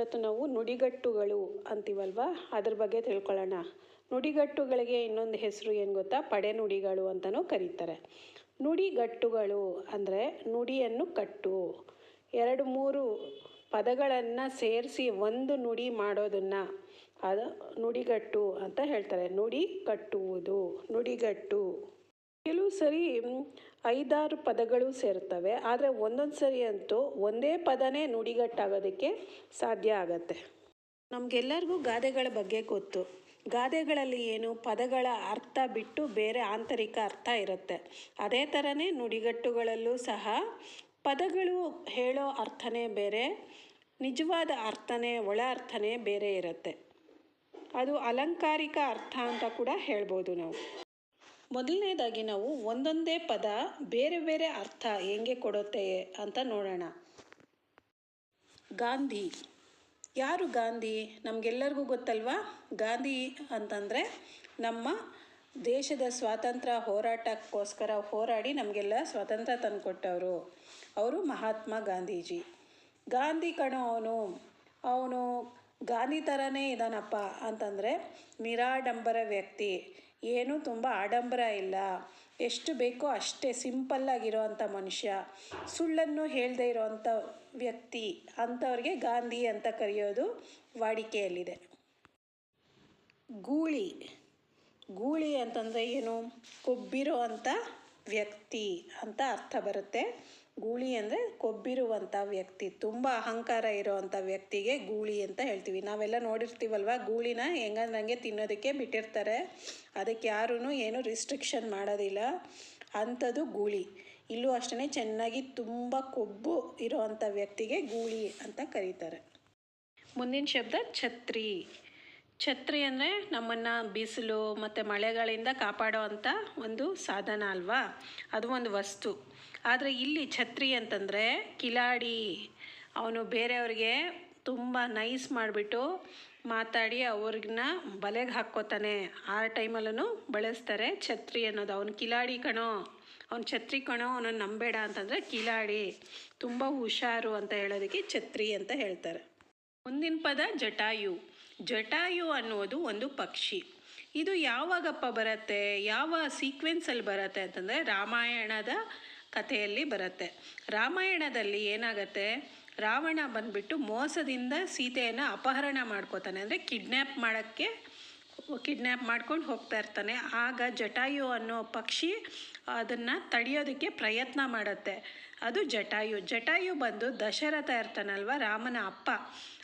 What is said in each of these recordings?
ಇವತ್ತು ನಾವು ನುಡಿಗಟ್ಟುಗಳು ಅಂತೀವಲ್ವ? ಅದ್ರ ಬಗ್ಗೆ ತಿಳ್ಕೊಳ್ಳೋಣ. ನುಡಿಗಟ್ಟುಗಳಿಗೆ ಇನ್ನೊಂದು ಹೆಸರು ಏನು ಗೊತ್ತಾ? ಪಡೆನುಡಿಗಳು ಅಂತಲೂ ಕರೀತಾರೆ. ನುಡಿಗಟ್ಟುಗಳು ಅಂದರೆ ನುಡಿಯನ್ನು ಕಟ್ಟು. ಎರಡು ಮೂರು ಪದಗಳನ್ನು ಸೇರಿಸಿ ಒಂದು ನುಡಿ ಮಾಡೋದನ್ನು ಅದು ನುಡಿಗಟ್ಟು ಅಂತ ಹೇಳ್ತಾರೆ. ನುಡಿ ಕಟ್ಟುವುದು. ನುಡಿಗಟ್ಟು. ಕೆಲವು ಸರಿ ಐದಾರು ಪದಗಳು ಸೇರ್ತವೆ ಆದರೆ ಒಂದೊಂದು ಸರಿ ಅಂತೂ ಒಂದೇ ಪದನೇ ನುಡಿಗಟ್ಟಾಗೋದಕ್ಕೆ ಸಾಧ್ಯ ಆಗತ್ತೆ. ನಮಗೆಲ್ಲರಿಗೂ ಗಾದೆಗಳ ಬಗ್ಗೆ ಗೊತ್ತು. ಗಾದೆಗಳಲ್ಲಿ ಏನು? ಪದಗಳ ಅರ್ಥ ಬಿಟ್ಟು ಬೇರೆ ಆಂತರಿಕ ಅರ್ಥ ಇರುತ್ತೆ. ಅದೇ ಥರನೇ ನುಡಿಗಟ್ಟುಗಳಲ್ಲೂ ಸಹ ಪದಗಳು ಹೇಳೋ ಅರ್ಥನೇ ಬೇರೆ, ನಿಜವಾದ ಅರ್ಥನೇ, ಒಳ ಅರ್ಥನೇ ಬೇರೆ ಇರುತ್ತೆ. ಅದು ಅಲಂಕಾರಿಕ ಅರ್ಥ ಅಂತ ಕೂಡ ಹೇಳ್ಬೋದು ನಾವು. ಮೊದಲನೇದಾಗಿ ನಾವು ಒಂದೊಂದೇ ಪದ ಬೇರೆ ಬೇರೆ ಅರ್ಥ ಹೆಂಗೆ ಕೊಡುತ್ತೆ ಅಂತ ನೋಡೋಣ. ಗಾಂಧಿ. ಯಾರು ಗಾಂಧಿ? ನಮಗೆಲ್ಲರಿಗೂ ಗೊತ್ತಲ್ವಾ? ಗಾಂಧಿ ಅಂತಂದರೆ ನಮ್ಮ ದೇಶದ ಸ್ವಾತಂತ್ರ್ಯ ಹೋರಾಟಕ್ಕೋಸ್ಕರ ಹೋರಾಡಿ ನಮಗೆಲ್ಲ ಸ್ವಾತಂತ್ರ್ಯ ತಂದುಕೊಟ್ಟವರು. ಅವರು ಮಹಾತ್ಮ ಗಾಂಧೀಜಿ. ಗಾಂಧಿ ಕಣೋ ಅವನು. ಅವನು ಗಾಂಧಿ ಥರನೇ ಇದ್ದಾನಪ್ಪ ಅಂತಂದರೆ ನಿರಾಡಂಬರ ವ್ಯಕ್ತಿ. ಏನೂ ತುಂಬ ಆಡಂಬರ ಇಲ್ಲ. ಎಷ್ಟು ಬೇಕೋ ಅಷ್ಟೇ ಸಿಂಪಲ್ಲಾಗಿರೋ ಅಂಥ ಮನುಷ್ಯ, ಸುಳ್ಳನ್ನು ಹೇಳದೇ ಇರೋವಂಥ ವ್ಯಕ್ತಿ ಅಂಥವ್ರಿಗೆ ಗಾಂಧಿ ಅಂತ ಕರೆಯೋದು ವಾಡಿಕೆಯಲ್ಲಿದೆ. ಗೂಳಿ ಗೂಳಿ ಅಂತಂದರೆ ಏನು? ಕೊಬ್ಬಿರೋ ಅಂಥ ವ್ಯಕ್ತಿ ಅಂತ ಅರ್ಥ ಬರುತ್ತೆ. ಗೂಳಿ ಅಂದರೆ ಕೊಬ್ಬಿರುವಂಥ ವ್ಯಕ್ತಿ, ತುಂಬ ಅಹಂಕಾರ ಇರೋವಂಥ ವ್ಯಕ್ತಿಗೆ ಗೂಳಿ ಅಂತ ಹೇಳ್ತೀವಿ. ನಾವೆಲ್ಲ ನೋಡಿರ್ತೀವಲ್ವ, ಗೂಳಿನ ಹೆಂಗಂದಂಗೆ ತಿನ್ನೋದಕ್ಕೆ ಬಿಟ್ಟಿರ್ತಾರೆ. ಅದಕ್ಕೆ ಯಾರೂ ಏನು ರಿಸ್ಟ್ರಿಕ್ಷನ್ ಮಾಡೋದಿಲ್ಲ. ಅಂಥದ್ದು ಗೂಳಿ. ಇಲ್ಲೂ ಅಷ್ಟೇ ಚೆನ್ನಾಗಿ ತುಂಬ ಕೊಬ್ಬು ಇರೋವಂಥ ವ್ಯಕ್ತಿಗೆ ಗೂಳಿ ಅಂತ ಕರೀತಾರೆ. ಮುಂದಿನ ಶಬ್ದ ಛತ್ರಿ. ಛತ್ರಿ ಅಂದರೆ ನಮ್ಮನ್ನು ಬಿಸಿಲು ಮತ್ತು ಮಳೆಗಳಿಂದ ಕಾಪಾಡೋ ಅಂಥ ಒಂದು ಸಾಧನ ಅಲ್ವಾ? ಅದು ಒಂದು ವಸ್ತು. ಆದರೆ ಇಲ್ಲಿ ಛತ್ರಿ ಅಂತಂದರೆ ಕಿಲಾಡಿ ಅವನು ಬೇರೆಯವ್ರಿಗೆ ತುಂಬ ನೈಸ್ ಮಾಡಿಬಿಟ್ಟು ಮಾತಾಡಿ ಅವ್ರನ್ನ ಬಲೆಗೆ ಹಾಕ್ಕೋತಾನೆ. ಆ ಟೈಮಲ್ಲೂ ಬಳಸ್ತಾರೆ ಛತ್ರಿ ಅನ್ನೋದು. ಅವನು ಕಿಲಾಡಿ ಕಣೋ, ಅವ್ನು ಛತ್ರಿ ಕಣೋ, ಅವನನ್ನು ನಂಬೇಡ ಅಂತಂದರೆ ಕಿಲಾಡಿ. ತುಂಬ ಹುಷಾರು ಅಂತ ಹೇಳೋದಕ್ಕೆ ಛತ್ರಿ ಅಂತ ಹೇಳ್ತಾರೆ. ಮುಂದಿನ ಪದ ಜಟಾಯು. ಜಟಾಯು ಅನ್ನೋದು ಒಂದು ಪಕ್ಷಿ. ಇದು ಯಾವಾಗಪ್ಪ ಬರುತ್ತೆ, ಯಾವ ಸೀಕ್ವೆನ್ಸಲ್ಲಿ ಬರುತ್ತೆ ಅಂತಂದರೆ ರಾಮಾಯಣದ ಕಥೆಯಲ್ಲಿ ಬರುತ್ತೆ. ರಾಮಾಯಣದಲ್ಲಿ ಏನಾಗತ್ತೆ, ರಾವಣ ಬಂದ್ಬಿಟ್ಟು ಮೋಸದಿಂದ ಸೀತೆಯನ್ನು ಅಪಹರಣ ಮಾಡ್ಕೋತಾನೆ. ಅಂದರೆ ಕಿಡ್ನ್ಯಾಪ್ ಮಾಡೋಕ್ಕೆ ಕಿಡ್ನ್ಯಾಪ್ ಮಾಡ್ಕೊಂಡು ಹೋಗ್ತಾ ಇರ್ತಾನೆ. ಆಗ ಜಟಾಯು ಅನ್ನೋ ಪಕ್ಷಿ ಅದನ್ನು ತಡೆಯೋದಕ್ಕೆ ಪ್ರಯತ್ನ ಮಾಡುತ್ತೆ. ಅದು ಜಟಾಯು. ಜಟಾಯು ಬಂದು ದಶರಥ ಇರ್ತಾನಲ್ವ, ರಾಮನ ಅಪ್ಪ.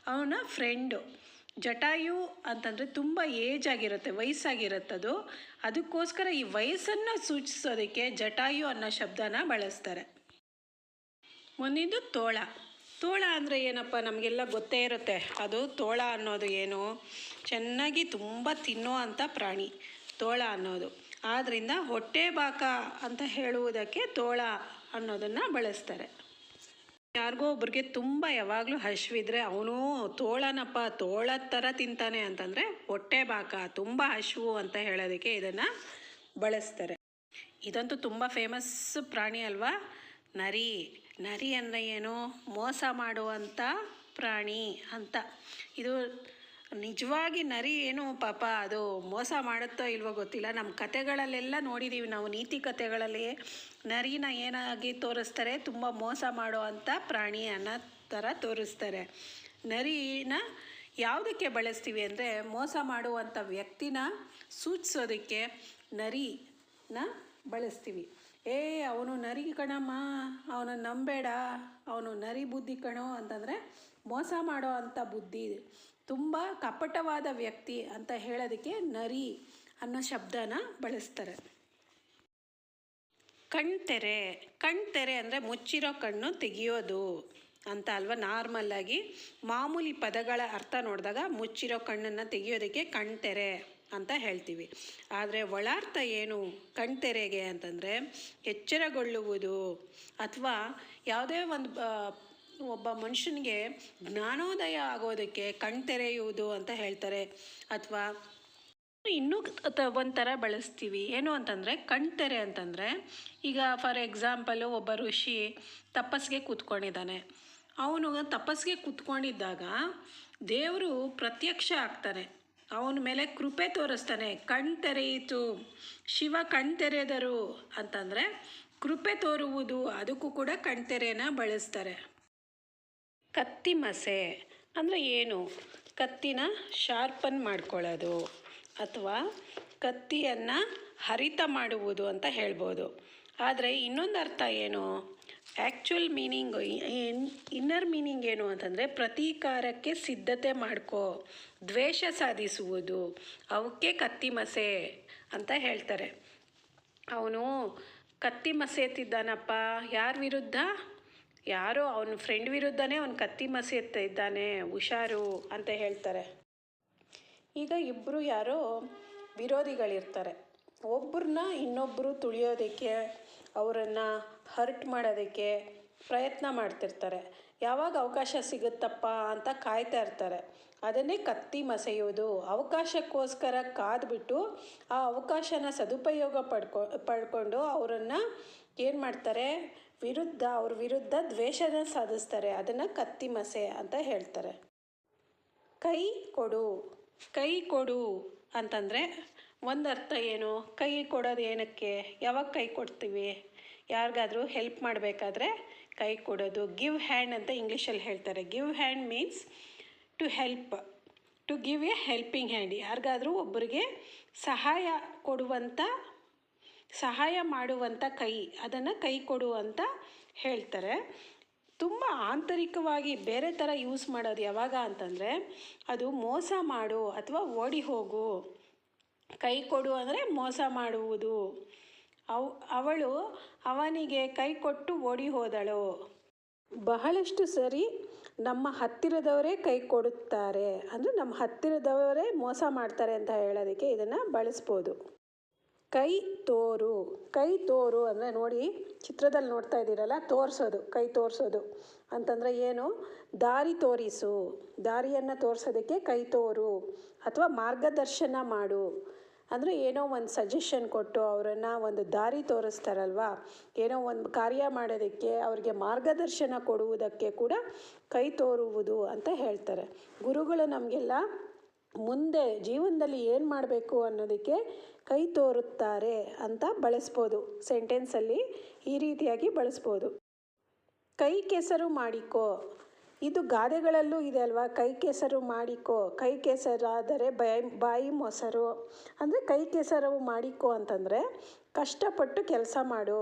ಅವನ ಫ್ರೆಂಡು ಜಟಾಯು ಅಂತಂದರೆ ತುಂಬ ಏಜ್ ಆಗಿರುತ್ತೆ ವಯಸ್ಸಾಗಿರುತ್ತದು ಅದಕ್ಕೋಸ್ಕರ ಈ ವಯಸ್ಸನ್ನು ಸೂಚಿಸೋದಕ್ಕೆ ಜಟಾಯು ಅನ್ನೋ ಶಬ್ದನ ಬಳಸ್ತಾರೆ. ಒಂದಿದ್ದು ತೋಳ. ತೋಳ ಅಂದರೆ ಏನಪ್ಪ ನಮಗೆಲ್ಲ ಗೊತ್ತೇ ಇರುತ್ತೆ. ಅದು ತೋಳ ಅನ್ನೋದು ಏನು? ಚೆನ್ನಾಗಿ ತುಂಬ ತಿನ್ನೋ ಅಂಥ ಪ್ರಾಣಿ ತೋಳ ಅನ್ನೋದು. ಆದ್ದರಿಂದ ಹೊಟ್ಟೆ ಬಾಕ ಅಂತ ಹೇಳುವುದಕ್ಕೆ ತೋಳ ಅನ್ನೋದನ್ನು ಬಳಸ್ತಾರೆ. ಯಾರಿಗೋ ಒಬ್ರಿಗೆ ತುಂಬ ಯಾವಾಗಲೂ ಹಶ್ವಿದ್ರೆ ಅವನು ತೋಳನಪ್ಪ, ತೋಳದ ಥರ ತಿಂತಾನೆ ಅಂತಂದರೆ ಹೊಟ್ಟೆ ಬಾಕ, ತುಂಬ ಹಶ್ವು ಅಂತ ಹೇಳೋದಕ್ಕೆ ಇದನ್ನು ಬಳಸ್ತಾರೆ. ಇದಂತೂ ತುಂಬ ಫೇಮಸ್ ಪ್ರಾಣಿ ಅಲ್ವಾ? ನರಿ. ನರಿ ಅಂದರೆ ಏನು? ಮೋಸ ಮಾಡುವಂಥ ಪ್ರಾಣಿ ಅಂತ. ಇದು ನಿಜವಾಗಿ ನರಿ ಏನು ಪಾಪ ಅದು ಮೋಸ ಮಾಡುತ್ತೋ ಇಲ್ವೋ ಗೊತ್ತಿಲ್ಲ. ನಮ್ಮ ಕತೆಗಳಲ್ಲೆಲ್ಲ ನೋಡಿದ್ದೀವಿ ನಾವು, ನೀತಿ ಕತೆಗಳಲ್ಲಿ ನರಿನ ಏನಾಗಿ ತೋರಿಸ್ತಾರೆ, ತುಂಬ ಮೋಸ ಮಾಡುವಂಥ ಪ್ರಾಣಿ ಅನ್ನೋ ಥರ ತೋರಿಸ್ತಾರೆ. ನರಿನ ಯಾವುದಕ್ಕೆ ಬಳಸ್ತೀವಿ ಅಂದರೆ, ಮೋಸ ಮಾಡುವಂಥ ವ್ಯಕ್ತಿನ ಸೂಚಿಸೋದಕ್ಕೆ ನರಿನ ಬಳಸ್ತೀವಿ. ಏ, ಅವನು ನರಿ ಕಣಮ್ಮ, ಅವನು ನಂಬೇಡ, ಅವನು ನರಿ ಬುದ್ಧಿ ಕಣೋ ಅಂತಂದರೆ, ಮೋಸ ಮಾಡೋ ಅಂಥ ಬುದ್ಧಿ ತುಂಬ ಕಪಟವಾದ ವ್ಯಕ್ತಿ ಅಂತ ಹೇಳೋದಕ್ಕೆ ನರಿ ಅನ್ನೋ ಶಬ್ದನ ಬಳಸ್ತಾರೆ. ಕಣ್ತೆರೆ ಕಣ್ತೆರೆ ಅಂದರೆ ಮುಚ್ಚಿರೋ ಕಣ್ಣು ತೆಗೆಯೋದು ಅಂತ ಅಲ್ವಾ? ನಾರ್ಮಲ್ಲಾಗಿ ಮಾಮೂಲಿ ಪದಗಳ ಅರ್ಥ ನೋಡಿದಾಗ ಮುಚ್ಚಿರೋ ಕಣ್ಣನ್ನು ತೆಗೆಯೋದಕ್ಕೆ ಕಣ್ತೆರೆ ಅಂತ ಹೇಳ್ತೀವಿ. ಆದರೆ ಒಳಾರ್ಥ ಏನು ಕಣ್ತೆರೆಗೆ ಅಂತಂದರೆ ಎಚ್ಚರಗೊಳ್ಳುವುದು ಅಥವಾ ಯಾವುದೇ ಒಂದು ಒಬ್ಬ ಮನುಷ್ಯನಿಗೆ ಜ್ಞಾನೋದಯ ಆಗೋದಕ್ಕೆ ಕಣ್ತೆರೆಯುವುದು ಅಂತ ಹೇಳ್ತಾರೆ. ಅಥವಾ ಇನ್ನೂ ಒಂಥರ ಬಳಸ್ತೀವಿ. ಏನು ಅಂತಂದರೆ ಕಣ್ತೆರೆ ಅಂತಂದರೆ, ಈಗ ಫಾರ್ ಎಕ್ಸಾಂಪಲು ಒಬ್ಬ ಋಷಿ ತಪಸ್ಸಿಗೆ ಕೂತ್ಕೊಂಡಿದ್ದಾನೆ. ಅವನು ತಪಸ್ಸಿಗೆ ಕೂತ್ಕೊಂಡಿದ್ದಾಗ ದೇವರು ಪ್ರತ್ಯಕ್ಷ ಆಗ್ತಾನೆ. ಅವನ ಮೇಲೆ ಕೃಪೆ ತೋರಿಸ್ತಾನೆ. ಕಣ್ ತೆರೆಯಿತು. ಶಿವ ಕಣ್ ತೆರೆದರು ಅಂತಂದರೆ ಕೃಪೆ ತೋರುವುದು, ಅದಕ್ಕೂ ಕೂಡ ಕಣ್ತೆರೆನ ಬಳಸ್ತಾರೆ. ಕತ್ತಿ ಮಸೆ ಅಂದರೆ ಏನು? ಕತ್ತಿನ ಶಾರ್ಪನ್ ಮಾಡ್ಕೊಳ್ಳೋದು ಅಥವಾ ಕತ್ತಿಯನ್ನು ಹರಿತ ಮಾಡುವುದು ಅಂತ ಹೇಳ್ಬೋದು. ಆದರೆ ಇನ್ನೊಂದು ಅರ್ಥ ಏನು? ಆ್ಯಕ್ಚುಲ್ ಮೀನಿಂಗು ಇನ್ನರ್ ಮೀನಿಂಗ್ ಏನು ಅಂತಂದರೆ ಪ್ರತೀಕಾರಕ್ಕೆ ಸಿದ್ಧತೆ ಮಾಡ್ಕೋ, ದ್ವೇಷ ಸಾಧಿಸುವುದು, ಅವಕ್ಕೆ ಕತ್ತಿ ಮಸೆ ಅಂತ ಹೇಳ್ತಾರೆ. ಅವನು ಕತ್ತಿ ಮಸೆ ಎತ್ತಿದ್ದಾನಪ್ಪ, ಯಾರ ವಿರುದ್ಧ? ಯಾರೋ ಅವನ ಫ್ರೆಂಡ್ ವಿರುದ್ಧನೇ ಅವನು ಕತ್ತಿ ಮಸೆಯುತ್ತಾ ಎತ್ತಿದ್ದಾನೆ ಹುಷಾರು ಅಂತ ಹೇಳ್ತಾರೆ. ಈಗ ಇಬ್ಬರು ಯಾರೋ ವಿರೋಧಿಗಳಿರ್ತಾರೆ. ಒಬ್ಬರನ್ನ ಇನ್ನೊಬ್ಬರು ತುಳಿಯೋದಕ್ಕೆ, ಅವರನ್ನು ಹರ್ಟ್ ಮಾಡೋದಕ್ಕೆ ಪ್ರಯತ್ನ ಮಾಡ್ತಿರ್ತಾರೆ. ಯಾವಾಗ ಅವಕಾಶ ಸಿಗುತ್ತಪ್ಪ ಅಂತ ಕಾಯ್ತಾ ಇರ್ತಾರೆ. ಅದನ್ನೇ ಕತ್ತಿ ಮಸೆಯೋದು ಅವಕಾಶಕ್ಕೋಸ್ಕರ ಕಾದ್ಬಿಟ್ಟು ಆ ಅವಕಾಶನ ಸದುಪಯೋಗ ಪಡ್ಕೊ, ಪಡ್ಕೊಂಡು ಅವರನ್ನು ಏನು ಮಾಡ್ತಾರೆ ವಿರುದ್ಧ, ಅವ್ರ ವಿರುದ್ಧ ದ್ವೇಷನ ಸಾಧಿಸ್ತಾರೆ. ಅದನ್ನು ಕತ್ತಿ ಮಸೆ ಅಂತ ಹೇಳ್ತಾರೆ. ಕೈ ಕೊಡು ಕೈ ಕೊಡು ಅಂತಂದರೆ ಒಂದು ಅರ್ಥ ಏನು? ಕೈ ಕೊಡೋದು ಏನಕ್ಕೆ? ಯಾವಾಗ ಕೈ ಕೊಡ್ತೀವಿ? ಯಾರಿಗಾದ್ರೂ ಹೆಲ್ಪ್ ಮಾಡಬೇಕಾದ್ರೆ ಕೈ ಕೊಡೋದು. ಗಿವ್ ಹ್ಯಾಂಡ್ ಅಂತ ಇಂಗ್ಲೀಷಲ್ಲಿ ಹೇಳ್ತಾರೆ. Give hand means to help to give a helping hand ಯಾರಿಗಾದರೂ ಒಬ್ಬರಿಗೆ ಸಹಾಯ ಕೊಡುವಂಥ ಸಹಾಯ ಮಾಡುವಂಥ ಕೈ, ಅದನ್ನು ಕೈ ಕೊಡು ಅಂತ ಹೇಳ್ತಾರೆ. ತುಂಬ ಆಂತರಿಕವಾಗಿ ಬೇರೆ ಥರ ಯೂಸ್ ಮಾಡೋದು ಯಾವಾಗ ಅಂತಂದರೆ, ಅದು ಮೋಸ ಮಾಡು ಅಥವಾ ಓಡಿ ಹೋಗು. ಕೈ ಕೊಡು ಅಂದರೆ ಮೋಸ ಮಾಡುವುದು. ಅವ್, ಅವಳು ಅವನಿಗೆ ಕೈ ಕೊಟ್ಟು ಓಡಿ ಹೋದಳು. ಬಹಳಷ್ಟು ಸರಿ ನಮ್ಮ ಹತ್ತಿರದವರೇ ಕೈ ಕೊಡುತ್ತಾರೆ. ಅಂದರೆ ನಮ್ಮ ಹತ್ತಿರದವರೇ ಮೋಸ ಮಾಡ್ತಾರೆ ಅಂತ ಹೇಳೋದಕ್ಕೆ ಇದನ್ನು ಬಳಸ್ಬೋದು. ಕೈ ತೋರು ಕೈ ತೋರು ಅಂದರೆ ನೋಡಿ ಚಿತ್ರದಲ್ಲಿ ನೋಡ್ತಾ ಇದ್ದೀರಲ್ಲ, ತೋರಿಸೋದು, ಕೈ ತೋರಿಸೋದು. ಅಂತಂದರೆ ಏನು? ದಾರಿ ತೋರಿಸು. ದಾರಿಯನ್ನು ತೋರಿಸೋದಕ್ಕೆ ಕೈ ತೋರು ಅಥವಾ ಮಾರ್ಗದರ್ಶನ ಮಾಡು. ಅಂದರೆ ಏನೋ ಒಂದು ಸಜೆಷನ್ ಕೊಟ್ಟು ಅವರನ್ನು ಒಂದು ದಾರಿ ತೋರಿಸ್ತಾರಲ್ವ? ಏನೋ ಒಂದು ಕಾರ್ಯ ಮಾಡೋದಕ್ಕೆ ಅವರಿಗೆ ಮಾರ್ಗದರ್ಶನ ಕೊಡುವುದಕ್ಕೆ ಕೂಡ ಕೈ ತೋರುವುದು ಅಂತ ಹೇಳ್ತಾರೆ. ಗುರುಗಳು ನಮಗೆಲ್ಲ ಮುಂದೆ ಜೀವನದಲ್ಲಿ ಏನು ಮಾಡಬೇಕು ಅನ್ನೋದಕ್ಕೆ ಕೈ ತೋರುತ್ತಾರೆ ಅಂತ ಬಳಸ್ಬೋದು. ಸೆಂಟೆನ್ಸಲ್ಲಿ ಈ ರೀತಿಯಾಗಿ ಬಳಸ್ಬೋದು. ಕೈ ಕೆಸರು ಮಾಡಿಕೋ. ಇದು ಗಾದೆಗಳಲ್ಲೂ ಇದೆ ಅಲ್ವಾ? ಕೈ ಕೆಸರು ಮಾಡಿಕೋ. ಕೈ ಕೆಸರಾದರೆ ಬಾಯಿ ಬಾಯಿ ಮೊಸರು. ಅಂದರೆ ಕೈ ಕೆಸರು ಮಾಡಿಕೋ ಅಂತಂದರೆ ಕಷ್ಟಪಟ್ಟು ಕೆಲಸ ಮಾಡು.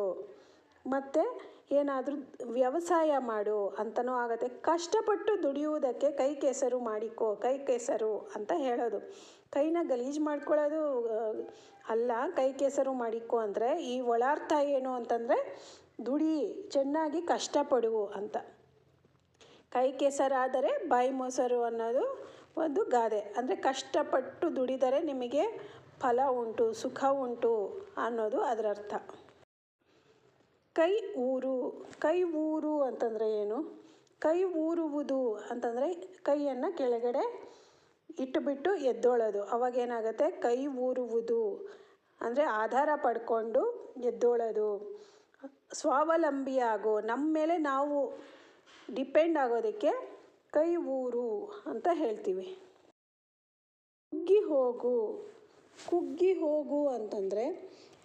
ಮತ್ತು ಏನಾದರೂ ವ್ಯವಸಾಯ ಮಾಡು ಅಂತಲೂ ಆಗುತ್ತೆ. ಕಷ್ಟಪಟ್ಟು ದುಡಿಯುವುದಕ್ಕೆ ಕೈ ಕೆಸರು ಮಾಡಿಕೋ, ಕೈ ಕೆಸರು ಅಂತ ಹೇಳೋದು. ಕೈನ ಗಲೀಜು ಮಾಡ್ಕೊಳ್ಳೋದು ಅಲ್ಲ, ಕೈ ಕೆಸರು ಮಾಡಿಕೋ ಅಂದರೆ ಈ ಒಳಾರ್ಥ ಏನು ಅಂತಂದರೆ ದುಡಿ, ಚೆನ್ನಾಗಿ ಕಷ್ಟಪಡು ಅಂತ. ಕೈ ಕೆಸರಾದರೆ ಬಾಯಿ ಮೊಸರು ಅನ್ನೋದು ಒಂದು ಗಾದೆ. ಅಂದರೆ ಕಷ್ಟಪಟ್ಟು ದುಡಿದರೆ ನಿಮಗೆ ಫಲ ಉಂಟು, ಸುಖ ಉಂಟು ಅನ್ನೋದು ಅದರ ಅರ್ಥ ಕೈ ಊರು ಕೈ ಊರು ಅಂತಂದರೆ ಏನು? ಕೈ ಊರುವುದು ಅಂತಂದರೆ ಕೈಯನ್ನು ಕೆಳಗಡೆ ಇಟ್ಟುಬಿಟ್ಟು ಎದ್ದೋಳೋದು. ಅವಾಗೇನಾಗುತ್ತೆ ಕೈ ಊರುವುದು ಅಂದರೆ ಆಧಾರ ಪಡ್ಕೊಂಡು ಎದ್ದೋಳೋದು. ಸ್ವಾವಲಂಬಿ ಆಗೋ ನಮ್ಮ ಮೇಲೆ ನಾವು ಡಿಪೆಂಡ್ ಆಗೋದಕ್ಕೆ ಕೈ ಊರು ಅಂತ ಹೇಳ್ತೀವಿ. ಕುಗ್ಗಿ ಹೋಗು ಕುಗ್ಗಿ ಹೋಗು ಅಂತಂದರೆ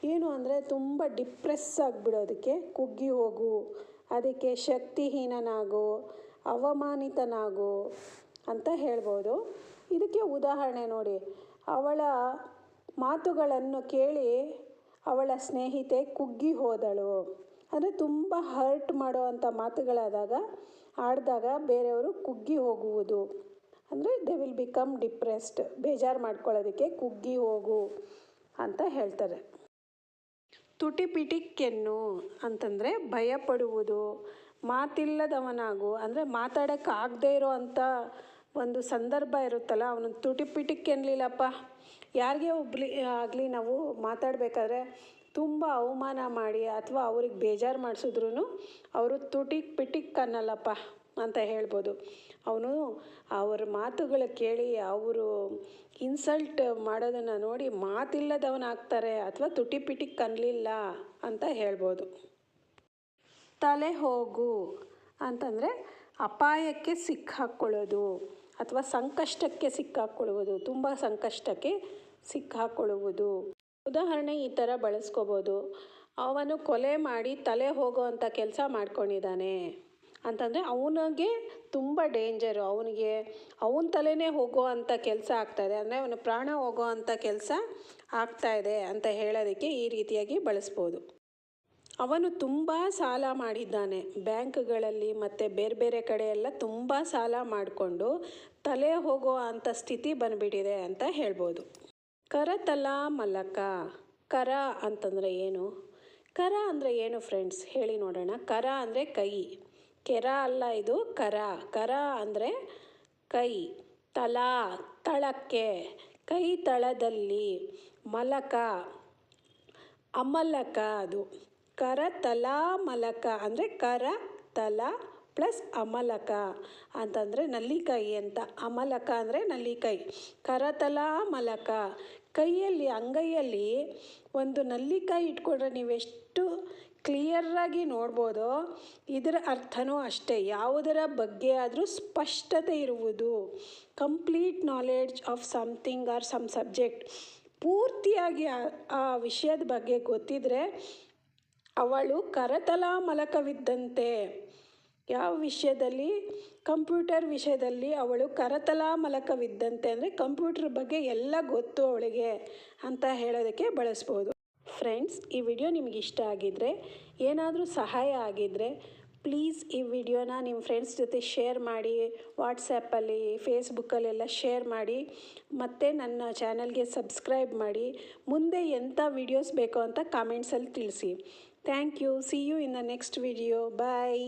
ಏನು ಅಂದರೆ ತುಂಬ ಡಿಪ್ರೆಸ್ ಆಗಿಬಿಡೋದಕ್ಕೆ ಕುಗ್ಗಿ ಹೋಗು, ಅದಕ್ಕೆ ಶಕ್ತಿಹೀನನಾಗು, ಅವಮಾನಿತನಾಗು ಅಂತ ಹೇಳ್ಬೋದು. ಇದಕ್ಕೆ ಉದಾಹರಣೆ ನೋಡಿ. ಅವಳ ಮಾತುಗಳನ್ನು ಕೇಳಿ ಅವಳ ಸ್ನೇಹಿತೆ ಕುಗ್ಗಿ ಹೋದಳು. ಅಂದರೆ ತುಂಬ ಹರ್ಟ್ ಮಾಡೋ ಅಂಥ ಮಾತುಗಳಾದಾಗ, ಆಡಿದಾಗ ಬೇರೆಯವರು ಕುಗ್ಗಿ ಹೋಗುವುದು. ಅಂದರೆ ದೆ ವಿಲ್ ಬಿಕಮ್ ಡಿಪ್ರೆಸ್ಡ್ ಬೇಜಾರು ಮಾಡ್ಕೊಳ್ಳೋದಕ್ಕೆ ಕುಗ್ಗಿ ಹೋಗು ಅಂತ ಹೇಳ್ತಾರೆ. ತುಟಿಪಿಟಿಕ್ಕೆನ್ನು ಅಂತಂದರೆ ಭಯಪಡುವುದು, ಮಾತಿಲ್ಲದವನಾಗು, ಅಂದರೆ ಮಾತಾಡೋಕ್ಕಾಗದೇ ಇರೋ ಅಂಥ ಒಂದು ಸಂದರ್ಭ ಇರುತ್ತಲ್ಲ ಅವನು ತುಟಿಪಿಟಿಕ್ ಎನ್ನಲಿಲ್ಲಪ್ಪ ಯಾರಿಗೆ ಒಬ್ಲಿ, ಆಗಲಿ ನಾವು ಮಾತಾಡಬೇಕಾದ್ರೆ ತುಂಬ ಅವಮಾನ ಮಾಡಿ ಅಥವಾ ಅವ್ರಿಗೆ ಬೇಜಾರು ಮಾಡಿಸಿದ್ರೂ ಅವರು ತುಟಿಕ್ ಪಿಟಿಕ್ ಅನ್ನಲ್ಲಪ್ಪ ಅಂತ ಹೇಳ್ಬೋದು. ಅವನು ಅವರ ಮಾತುಗಳು ಕೇಳಿ ಅವರು ಇನ್ಸಲ್ಟ್ ಮಾಡೋದನ್ನು ನೋಡಿ ಮಾತಿಲ್ಲದವನಾಗ್ತಾರೆ ಅಥವಾ ತುಟಿ ಪಿಟಿ ಕನ್ನಲಿಲ್ಲ ಅಂತ ಹೇಳ್ಬೋದು. ತಲೆ ಹೋಗು ಅಂತಂದರೆ ಅಪಾಯಕ್ಕೆ ಸಿಕ್ಕಾಕ್ಕೊಳ್ಳೋದು ಅಥವಾ ಸಂಕಷ್ಟಕ್ಕೆ ಸಿಕ್ಕಾಕ್ಕೊಳ್ಳುವುದು ತುಂಬ ಸಂಕಷ್ಟಕ್ಕೆ ಸಿಕ್ಕಾಕ್ಕೊಳ್ಳುವುದು ಉದಾಹರಣೆ ಈ ಥರ ಬಳಸ್ಕೋಬೋದು. ಅವನು ಕೊಲೆ ಮಾಡಿ ತಲೆ ಹೋಗೋ ಅಂಥ ಕೆಲಸ ಮಾಡ್ಕೊಂಡಿದ್ದಾನೆ. ಅಂತಂದರೆ ಅವನಿಗೆ ತುಂಬ ಡೇಂಜರು ಅವನಿಗೆ ಅವನ ತಲೆನೇ ಹೋಗೋ ಅಂಥ ಕೆಲಸ ಆಗ್ತಾಯಿದೆ ಅಂದರೆ ಅವನ ಪ್ರಾಣ ಹೋಗೋ ಅಂಥ ಕೆಲಸ ಆಗ್ತಾಯಿದೆ ಅಂತ ಹೇಳೋದಕ್ಕೆ ಈ ರೀತಿಯಾಗಿ ಬಳಸ್ಬೋದು. ಅವನು ತುಂಬ ಸಾಲ ಮಾಡಿದ್ದಾನೆ. ಬ್ಯಾಂಕ್ಗಳಲ್ಲಿ ಮತ್ತು ಬೇರೆ ಬೇರೆ ಕಡೆ ಎಲ್ಲ ತುಂಬ ಸಾಲ ಮಾಡಿಕೊಂಡು ತಲೆ ಹೋಗೋ ಅಂಥ ಸ್ಥಿತಿ ಬಂದುಬಿಟ್ಟಿದೆ ಅಂತ ಹೇಳ್ಬೋದು. ಕರತಲ ಮಲಕ. ಕರ ಅಂತಂದರೆ ಏನು? ಕರ ಅಂದರೆ ಏನು ಫ್ರೆಂಡ್ಸ್ ಹೇಳಿ ನೋಡೋಣ. ಕರ ಅಂದರೆ ಕೈ. ಕೆರ ಅಲ್ಲ ಇದು? ಕರ. ಕರ ಅಂದರೆ ಕೈ. ತಲ, ತಳಕ್ಕೆ. ಕೈ ತಳದಲ್ಲಿ ಮಲಕ. ಅಮಲಕ ಅದು. ಕರ ತಲ ಮಲಕ ಅಂದರೆ ಕರ ತಲ ಪ್ಲಸ್ ಅಮಲಕ. ಅಂತಂದರೆ ನಲ್ಲಿಕಾಯಿ ಅಂತ. ಅಮಲಕ ಅಂದರೆ ನಲ್ಲಿಕಾಯಿ ಕರತಲ ಮಲಕ. ಕೈಯಲ್ಲಿ, ಅಂಗೈಯಲ್ಲಿ ಒಂದು ನಲ್ಲಿಕಾಯಿ ಇಟ್ಕೊಂಡ್ರೆ ನೀವೆಷ್ಟು ಕ್ಲಿಯರಾಗಿ ನೋಡ್ಬೋದು, ಇದರ ಅರ್ಥವೂ ಅಷ್ಟೇ. ಯಾವುದರ ಬಗ್ಗೆ ಆದರೂ ಸ್ಪಷ್ಟತೆ ಇರುವುದು. Complete knowledge of something or some subject. ಪೂರ್ತಿಯಾಗಿ ಆ ವಿಷಯದ ಬಗ್ಗೆ ಗೊತ್ತಿದ್ದರೆ ಅವಳು ಕರತಲ ಮಲಕವಿದ್ದಂತೆ ಯಾವ ವಿಷಯದಲ್ಲಿ? ಕಂಪ್ಯೂಟರ್ ವಿಷಯದಲ್ಲಿ ಅವಳು ಕರತಲ ಮಲಕವಿದ್ದಂತೆ ಅಂದರೆ ಕಂಪ್ಯೂಟರ್ ಬಗ್ಗೆ ಎಲ್ಲ ಗೊತ್ತು ಅವಳಿಗೆ ಅಂತ ಹೇಳೋದಕ್ಕೆ ಬಳಸ್ಬೋದು. ಫ್ರೆಂಡ್ಸ್ ಈ ವಿಡಿಯೋ ನಿಮ್ಗೆ ಇಷ್ಟ ಆಗಿದ್ದರೆ ಏನಾದರೂ ಸಹಾಯ ಆಗಿದ್ರೆ ಪ್ಲೀಸ್ ಈ ವಿಡಿಯೋನ ನಿಮ್ಮ ಫ್ರೆಂಡ್ಸ್ ಜೊತೆ ಶೇರ್ ಮಾಡಿ ವಾಟ್ಸಪ್ಪಲ್ಲಿ ಫೇಸ್ಬುಕ್ಕಲ್ಲೆಲ್ಲ ಶೇರ್ ಮಾಡಿ, ಮತ್ತು ನನ್ನ ಚಾನಲ್ಗೆ ಸಬ್ಸ್ಕ್ರೈಬ್ ಮಾಡಿ, ಮುಂದೆ ಎಂಥ ವಿಡಿಯೋಸ್ ಬೇಕು ಅಂತ ಕಾಮೆಂಟ್ಸಲ್ಲಿ ತಿಳಿಸಿ. Thank you see you in the next video bye